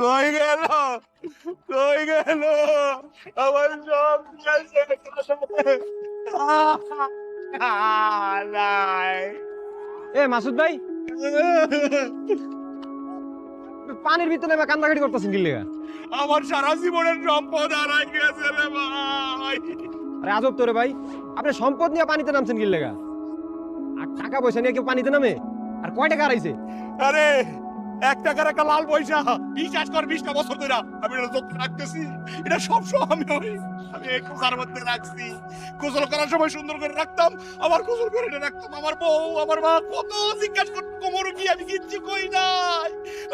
কই গেল? কই গেল? আমার সব গেছে। এ মাসুদ ভাই। পানির ভিতরে নেমে কান্দাকাটি করতেছেন কি লেগা? আমার সারা জীবনের সম্পদ হারাই গেছে রে ভাই। আরে আজব তোরে ভাই। আপনি সম্পদ নিয়ে পানিতে নামছেন কি লেগা? টাকা পয়সা নিয়ে কেউ পানিতে নামে? আর কয় টাকা হারাইছে? আরে এক টাকার একটা লাল পয়সা বিশ্বাস কর বিশটা বছর ধরে আমি এটা যত্ন রাখতেছি। এটা সব সময় আমি ওই আমি এই খোকার মধ্যে রাখছি। গোসল করার সময় সুন্দর করে রাখতাম। আবার গোসল করে এটা রাখতাম। আমার বউ আমার মা কত জিজ্ঞাসা করতো কোমর কি আমি কিচ্ছু কই নাই?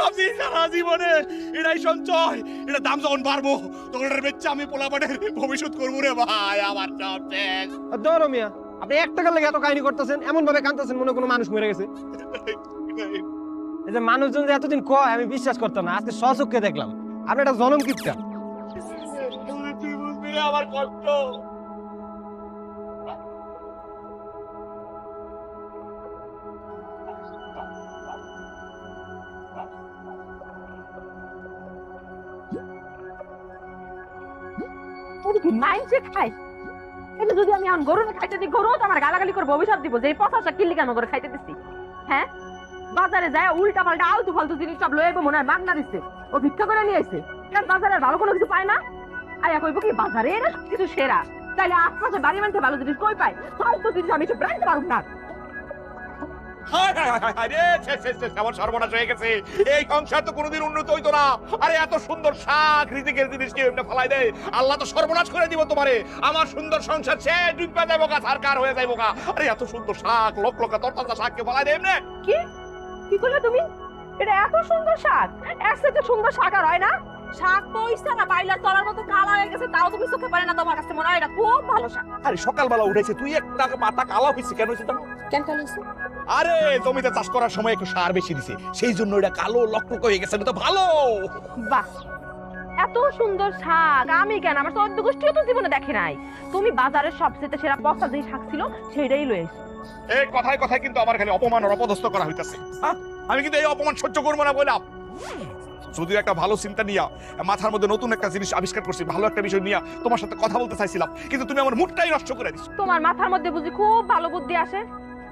আমি সারা জীবনে এটাই সঞ্চয়। এটা দাম যখন বাড়বো তখন এটার বেচে আমি পোলাপাটের ভবিষ্যৎ করব রে ভাই। আমার সব শেষ ধরো মিয়া আপনি এক টাকার লেগে এত কাহিনী করতেছেন এমন ভাবে কাঁদতেছেন মনে কোনো মানুষ মরে গেছে। মানুষজন যে এতদিন কয়, আমি বিশ্বাস করতাম না। আজকে সচক্ষে দেখলাম। আপনি একটা জনম কিপটা আমার কষ্ট ওদিকে খায়? এটা যদি আমি এখন গরু খাইতে দিই গরু তো আমার গালাগালি করে অভিশাপ দিব। যে এই পচাশটা কিল্লি কেন করে খাইতে দিচ্ছি হ্যাঁ? বাজারে যায় উল্টা পাল্টা আলতু ফালতু জিনিস সব লয়ে মনে হয় মাগনা দিচ্ছে ও ভিক্ষা করে নিয়ে আসছে কারণ বাজারে ভালো কোনো কিছু পায় না? আয়া কইব কি বাজারে এরা কিছু সেরা। তাহলে আশপাশে বাড়ি মানতে ভালো জিনিস কই পায়? ফালতু জিনিস আমি একটু ব্র্যান্ড পারুম না। হায় হায় হায় হায় রে শেষ শেষ শেষ আমার সর্বনাশ হয়ে গেছে। এই সংসার তো কোনোদিন উন্নত হইতো না। আরে এত সুন্দর শাক রিজিকের জিনিস কি এমনি ফলাই দেয়? আল্লাহ তো সর্বনাশ করে দিব তোমারে। আমার সুন্দর সংসার সে ডুববে যাব গা সারকার হয়ে যাইবো গা। আরে এত সুন্দর শাক লোক লোকা তরতাজা শাককে ফলাই দেয় এমনি? কি? কি করলে তুমি? এটা এত সুন্দর শাক। এর সাথে সুন্দর শাক আর হয় না। শাক তো না বাইলার তলার মতো কালা হয়ে গেছে তাও তুমি চোখে পারে না তোমার কাছে। মনে হয় এটা খুব ভালো শাক। আরে সকালবেলা উঠেছে তুই একটা মাথা কালা হয়েছে কেন হয়েছে কেন হইছে? আরে জমিতে চাষ করার সময় একটু সার বেশি দিছে। সেই জন্য এটা কালো লকলক হয়ে গেছে তো ভালো। বাহ এত সুন্দর শাক। আমি কেন? আমার চোদ্দ গোষ্ঠীও তো জীবনে দেখে নাই। তুমি বাজারের সবচেয়ে সেরা পচা যে শাক ছিল সেটাই লয়ে এসো। এই কথায় কথায় কিন্তু আমার খালি অপমান আর অপদস্থ করা হইতাছে। হ্যাঁ? আমি কিন্তু এই অপমান সহ্য করব না বললাম। যদিও একটা ভালো চিন্তা নিয়া মাথার মধ্যে নতুন একটা জিনিস আবিষ্কার করছি ভালো একটা বিষয় নিয়া তোমার সাথে কথা বলতে চাইছিলাম কিন্তু তুমি আমার মুডটাই নষ্ট করে দিছো। তোমার মাথার মধ্যে বুঝি খুব ভালো বুদ্ধি আসে?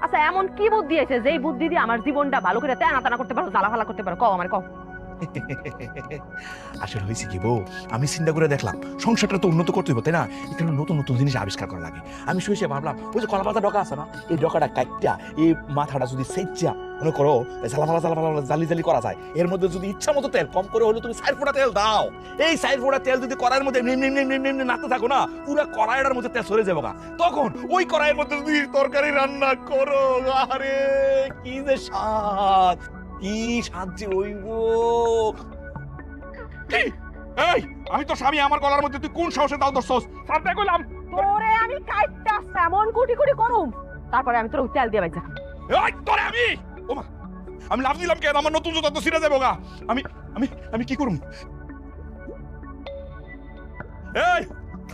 আচ্ছা এমন কি বুদ্ধি আছে? যেই বুদ্ধি দিয়ে আমার জীবনটা ভালো করে তেনা তানা করতে পারো জ্বালা ফালা করতে পারো, কও আমার, কও। আসলে হয়েছে কি বউ? আমি চিন্তা করে দেখলাম, সংসারটা তো উন্নত করতে হবে তাই না? এখানে নতুন নতুন জিনিস আবিষ্কার করা লাগে। আমি শুয়ে শুয়ে ভাবলাম, ওই যে কলা পাতা ডকা আছে না, এই ডকাটা কাটটা এই মাথাটা যদি সেচ্চা মনে করো জ্বালা ফালা জালি জালি করা যায়, এর মধ্যে যদি ইচ্ছা মতো তেল, কম করে হলে তুমি সাইড ফোটা তেল দাও। এই সাইড ফোটা তেল যদি কড়াইয়ের মধ্যে নিম নিম নিম নিম নিম নাড়তে থাকো না, পুরো কড়াইটার মধ্যে তেল সরে যাব তখন ওই কড়াইয়ের মধ্যে যদি তরকারি রান্না করো আরে কি যে স্বাদ! কি স্বাদ যে হইব? এই আমি তো স্বামী আমার গলার মধ্যে তুই কোন সাহসে দাও দর্শস সাথে কইলাম তোরে আমি কাইটটা এমন কুটি কুটি করুম। তারপরে আমি তোর তেল দিয়ে বাইজা এই তোরে আমি? ওমা আমি লাভ দিলাম কেন আমার নতুন জুতা তো ছিঁড়ে যাব গা। আমি আমি আমি কি করুম? এই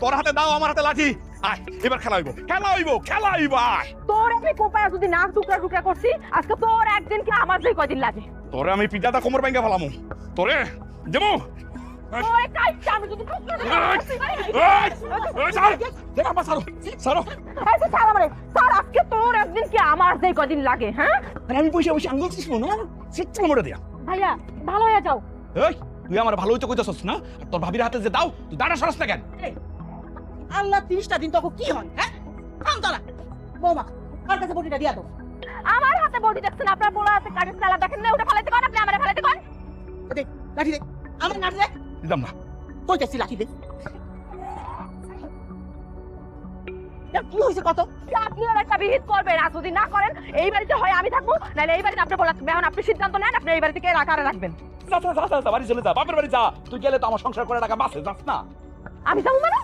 তোর হাতে দাও আমার হাতে লাঠি। আয় এবার খেলা হইব। খেলা হইব খেলা হইব আয়। তোর আমি কোপায় যদি নাক টুকরা টুকরা করছি আজকে তোর একদিন কি আমার যে কয়দিন লাগে। তোরে আমি পিঠাটা কোমর ভাঙ্গা ফেলামু। তোরে যেমু আমি পয়সা পয়সা আঙ্গুল চিসবো না? সিচ্ছা দিয়া। ভাইয়া ভালো হয়ে যাও। তুই আমার ভালো হইতে কইতাছস না? আর তোর ভাবির হাতে যে দাও তুই দাঁড়া সরাস না কেন? আল্লাহ তিরিশটা দিন তখন কি হয় হ্যাঁ? থাম তোরা বৌমা কার কাছে বটিটা দিয়া তো আমার হাতে বডি দেখছেন আপনার বড় হাতে কাঠের চালা দেখেন না ওটা ফেলাইতে কোন আপনি আমারে ফেলাইতে কোন দে লাঠি দে আমার লাঠি দে। দিলাম না। কইতেছি লাঠি দে? এ, কি হয়েছে কত? আপনি আর একটা বিহিত করবেন আর যদি না করেন এই বাড়িতে হয় আমি থাকব নাহলে এই বাড়িতে আপনি বলা এখন আপনি সিদ্ধান্ত নেন আপনি এই বাড়ি থেকে রাখারে রাখবেন। যা যা যা যা, যা বাড়ি চলে যা বাপের বাড়ি যা। তুই গেলে তো আমার সংসার করে টাকা বাঁচে যাস না। আমি যাব মানে?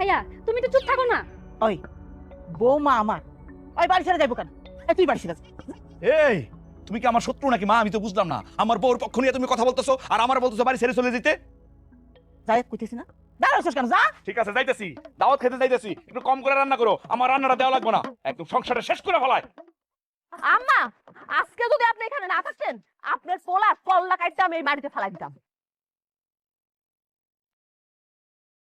ভাইয়া তুমি তো চুপ থাকো না। ওই বৌমা আমার। ওই বাড়ি ছেড়ে যাইবো কেন? এ, তুই বাড়ি ছেড়ে এই তুমি কি আমার শত্রু নাকি মা? আমি তো বুঝলাম না। আমার বউর পক্ষ নিয়ে তুমি কথা বলতেছো আর আমার বলতেছো বাড়ি ছেড়ে চলে যেতে। যাই কইতেছি না। দাঁড়াচ্ছিস কেন? যা। ঠিক আছে যাইতেছি। দাওয়াত খেতে যাইতেছি। একটু কম করে রান্না করো। আমার রান্নাটা দেওয়া লাগবে না। একদম সংসারটা শেষ করে ফেলায়। আম্মা আজকে যদি আপনি এখানে না থাকতেন আপনার পোলা কল্লা কাটতে আমি এই বাড়িতে ফেলাই দিতাম।